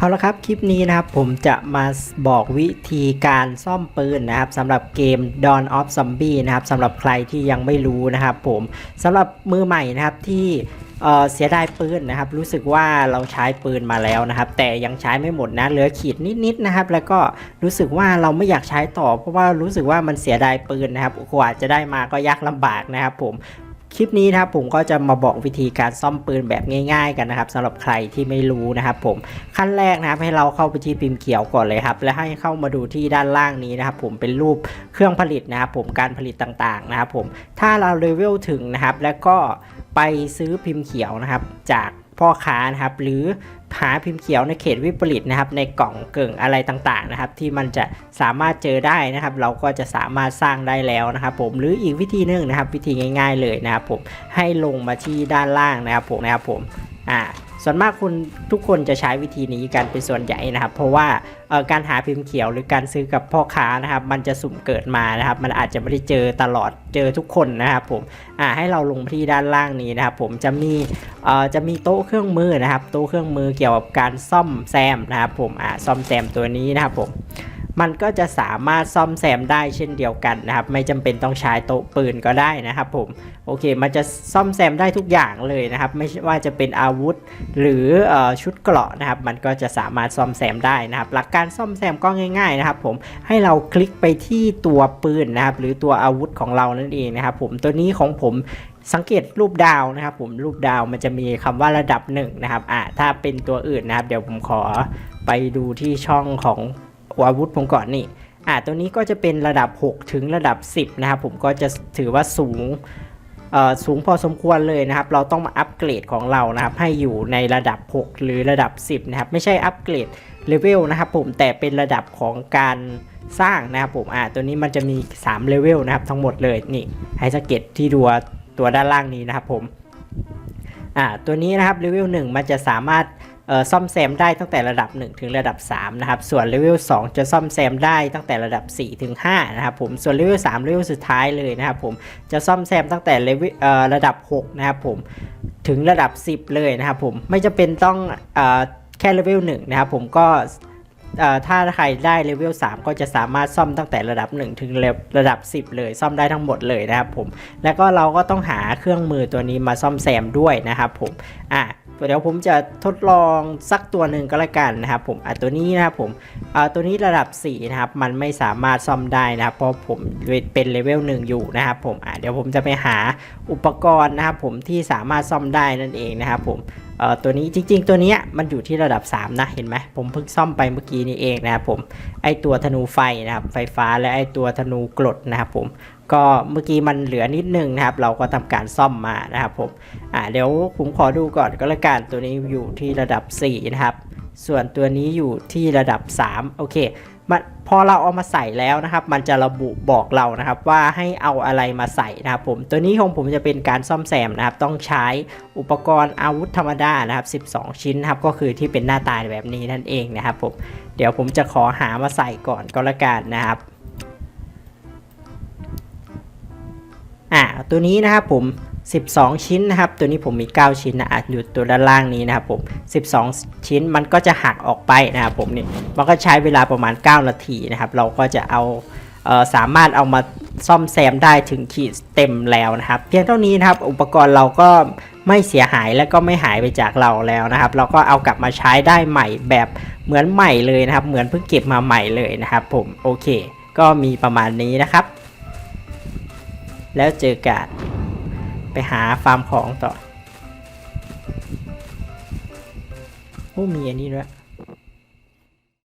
เอาละครับ คลิปนี้นะครับผมจะมาบอกวิธีการซ่อมปืนนะครับสำหรับเกม Dawn of Zombie นะครับสำหรับใครที่ยังไม่รู้นะครับผมสำหรับมือใหม่นะครับที่เอ่อเสียดายปืนนะครับ รู้สึกว่าเราใช้ปืนมาแล้วนะครับ แต่ยังใช้ไม่หมดนะเหลือขีดนิดๆนะครับ แล้วก็รู้สึกว่าเราไม่อยากใช้ต่อ เพราะว่ารู้สึกว่ามันเสียดายปืนนะครับกว่าจะได้มาก็ยากลำบากนะครับ ผม คลิปนี้นะครับผมก็จะมาบอกวิธีการซ่อมปืนแบบง่าย ๆ กันนะครับสำหรับใครที่ไม่รู้นะครับผมขั้นแรกนะครับให้เราเข้าไปที่พิมพ์เขียวก่อนเลยครับแล้วให้เข้ามาดูที่ด้านล่างนี้นะครับผมเป็นรูปเครื่องผลิตนะครับผมการผลิตต่างๆนะครับผมถ้าเราเลเวลถึงนะครับแล้วก็ไปซื้อพิมพ์เขียวนะครับจาก พ่อค้านะครับ หรือหาพิมพ์เขียวในเขตวิปริตนะครับในกล่องเกิ่งอะไรต่างๆนะครับ ที่มันจะสามารถเจอได้นะครับ เราก็จะสามารถสร้างได้แล้วนะครับ ผมหรืออีกวิธีหนึ่งนะครับ วิธีง่าย ๆเลยนะครับ ผมให้ลงมาที่ด้านล่างนะครับผมนะครับผมอ่า ส่วนมากคุณทุกคนจะใช้วิธีนี้กันเป็นส่วนใหญ่นะครับ เพราะว่าการหาพิมพ์เขียวหรือการซื้อกับพ่อค้านะครับ มันจะสุ่มเกิดมานะครับ มันอาจจะไม่ได้เจอตลอดเจอทุกคนนะครับผมอ่าให้เราลงที่ด้านล่างนี้นะครับ ผมจะมีเอ่อจะมีโต๊ะเครื่องมือนะครับ โต๊ะเครื่องมือเกี่ยวกับการซ่อมแซมนะครับ ผมอ่าซ่อมแซมตัวนี้นะครับผม มันก็จะสามารถซ่อมแซมได้เช่นเดียวกันนะครับ ไม่จำเป็นต้องใช้โต๊ะปืนก็ได้นะครับผมโอเค มันจะซ่อมแซมได้ทุกอย่างเลยนะครับ ไม่ว่าจะเป็นอาวุธหรือออชุดเกราะนะครับ มันก็จะสามารถซ่อมแซมได้นะครับ หลักการซ่อมแซมก็ง่าย ๆนะครับ ผมให้เราคลิกไปที่ตัวปืนนะครับ หรือตัวอาวุธของเรานั่นเองนะครับ ผมตัวนี้ของผมสังเกตรูปดาวนะครับ ผมรูปดาวมันจะมีคำว่าระดับหนึ่งนะครับอ่าถ้าเป็นตัวอื่นนะครับ เดี๋ยวผมขอไปดูที่ช่องของ อาวุธผมก่อนนี่อ่าตัวนี้ก็จะเป็นระดับ 6 ถึงระดับ 10 นะครับผมก็จะถือว่าสูงเอ่อสูงพอสมควรเลยนะครับ เราต้องมาอัปเกรดของเรานะครับ ให้อยู่ในระดับ 6 หรือระดับ 10 นะครับ ไม่ใช่อัปเกรดเลเวลนะครับผมแต่เป็นระดับของการสร้างนะครับผมอ่าตัวนี้มันจะมี3เลเวลนะครับทั้งหมดเลยนี่ให้สังเกตที่ดูตัวด้านล่างนี้นะครับผมอ่าตัวนี้นะครับเลเวล1มันจะสามารถ ซ่อมแซมได้ตั้งแต่ระดับ 1 ถึงระดับ 3 นะครับ ส่วนเลเวล2จะซ่อมแซมได้ตั้งแต่ระดับ 4 ถึง 5 นะครับผม ส่วนเลเวล3เลเวลสุดท้ายเลยนะครับผม จะซ่อมแซมตั้งแต่เลเวลระดับ 6 นะครับผม ถึงระดับ 10 เลยนะครับผม ไม่จะเป็นต้องอแค่เลเวล1นะครับผมก็ ถ้าใครได้เลเวล3 ก็จะสามารถซ่อมตั้งแต่ระดับ 1 ถึงระดับ 10 เลย ซ่อมได้ทั้งหมดเลยนะครับผม แล้วก็เราก็ต้องหาเครื่องมือตัวนี้มาซ่อมแซมด้วยนะครับผม อะเดี๋ยวผมจะทดลองสักตัวหนึ่งก็แล้วกันนะครับผมอะตัวนี้นะครับผมอ่าตัวนี้ระดับ 4 นะครับ มันไม่สามารถซ่อมได้นะครับ เพราะผมเป็นเลเวล1อยู่นะครับผมอะเดี๋ยวผมจะไปหาอุปกรณ์นะครับผมที่สามารถซ่อมได้นั่นเองนะครับผม เอ่อตัวนี้จริง ๆ ตัวนี้มันอยู่ที่ระดับ 3 นะเห็นไหมผมเพิ่งซ่อมไปเมื่อกี้นี้เองนะครับผมไอตัวธนูไฟนะครับไฟฟ้าและไอตัวธนูกรดนะครับผมก็เมื่อกี้มันเหลือนิดนึงนะครับ เราก็ทำการซ่อมมานะครับผมอ่าเดี๋ยวผมขอดูก่อนก็แล้วกันตัวนี้อยู่ที่ระดับ 4 นะครับ ส่วนตัวนี้อยู่ที่ระดับ 3 โอเค มันพอเราเอามาใส่แล้วนะครับ มันจะระบุบอกเรานะครับว่าให้เอาอะไรมาใส่นะครับผมตัวนี้ของผมจะเป็นการซ่อมแซมนะครับ ต้องใช้อุปกรณ์อาวุธธรรมดานะครับ 12 ชิ้นนะครับก็คือที่เป็นหน้าตาแบบนี้นั่นเองนะครับผมเดี๋ยวผมจะขอหามาใส่ก่อนก็แล้วกันนะครับอ่าตัวนี้นะครับผม 12 ชิ้นนะครับ ตัวนี้ผมมี 9 ชิ้นนะอะอยู่ตัวด้านล่างนี้นะครับผม 12 ชิ้นมันก็จะหักออกไปนะครับผมนี่มันก็ใช้เวลาประมาณ 9 นาทีนะครับ เราก็จะเอาเออสามารถเอามาซ่อมแซมได้ถึงขีดเต็มแล้วนะครับ เพียงเท่านี้นะครับ อุปกรณ์เราก็ไม่เสียหายและก็ไม่หายไปจากเราแล้วนะครับ เราก็เอากลับมาใช้ได้ใหม่แบบเหมือนใหม่เลยนะครับ เหมือนเพิ่งเก็บมาใหม่เลยนะครับ ผมโอเค ก็มีประมาณนี้นะครับ แล้วเจอกัน ไปหาฟาร์มของต่อ โอ้มีอันนี้ด้วย